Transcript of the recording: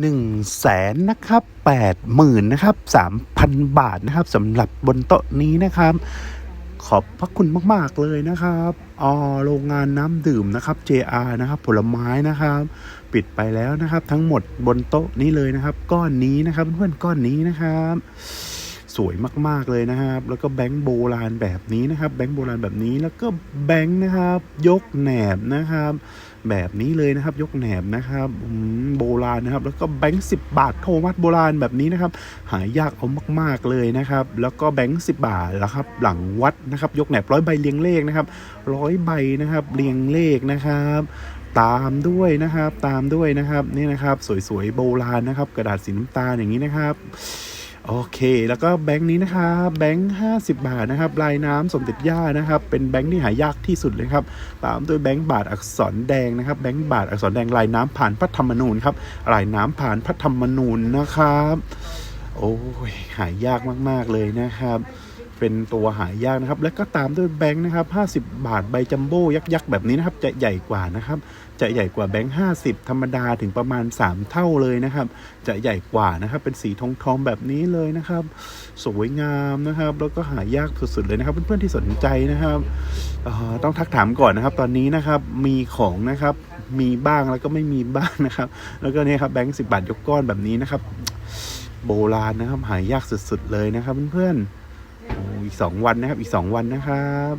หนึ่งแสนนะครับแปดหมื่นนะครับสามพันบาทนะครับสำหรับบนโต๊ะนี้นะครับ ขอบพระคุณมาก ๆ เลยนะครับอ๋อโรงงานน้ำดื่มนะครับ JR นะครับ ผลไม้นะครับ ปิดไปแล้วนะครับ ทั้งหมดบนโต๊ะนี้เลยนะครับ ก้อนนี้นะครับ เพื่อนก้อนนี้นะครับ สวยมาก ๆ เลยนะครับ แล้วก็แบงค์โบราณแบบนี้นะครับ แบงค์โบราณแบบนี้แล้วก็แบงค์นะครับ ยกแหนบนะครับ แบบนี้เลยนะครับ ยกแหนบนะครับโบราณนะครับ แล้วก็แบงค์สิบาทโทมัสโบราณแบบนี้นะครับ หายากเอามาก ๆเลยนะครับ แล้วก็แบงค์สิบาทแล้วครับหลังวัดนะครับ ยกแหนบร้อยใบเรียงเลขนะครับร้อยใบนะครับเรียงเลขนะครับตามด้วยนะครับตามด้วยนะครับนี่นะครับ สวยๆโบราณนะครับ กระดาษสีน้ำตาลอย่างนี้นะครับ โอเค แล้วก็แบงค์นี้นะครับแบงค์ห้าสิบบาทนะครับลายน้ำสมเด็จย่านะครับ เป็นแบงค์ที่หายากที่สุดเลยครับตามด้วยแบงค์บาทอักษรแดงนะครับแบงค์บาทอักษรแดงลายน้ำผ่านพระธรรมนูญครับลายน้ำผ่านพระธรรมนูญนะครับ โอ้ยหายากมาก ๆเลยนะครับ เป็นตัวหายากนะครับ แล้วก็ตามด้วยแบงค์นะครับ 50 บาทใบจัมโบ้ยักษ์ๆแบบนี้นะครับ จะใหญ่กว่านะครับ จะใหญ่กว่าแบงค์50 ธรรมดาถึงประมาณ 3 เท่าเลยนะครับ จะใหญ่กว่านะครับ เป็นสีทองทองแบบนี้เลยนะครับ สวยงามนะครับ แล้วก็หายากสุดๆเลยนะครับ เพื่อนๆที่สนใจนะครับต้องทักถามก่อนนะครับ ตอนนี้นะครับมีของนะครับมีบ้างแล้วก็ไม่มีบ้างนะครับ แล้วก็เนี่ยครับแบงค์สิบาทยกก้อนแบบนี้นะครับ โบราณนะครับหายากสุดๆเลยนะครับเพื่อนๆโอ้ อีกสองวันนะครับ อีกสองวันนะครับ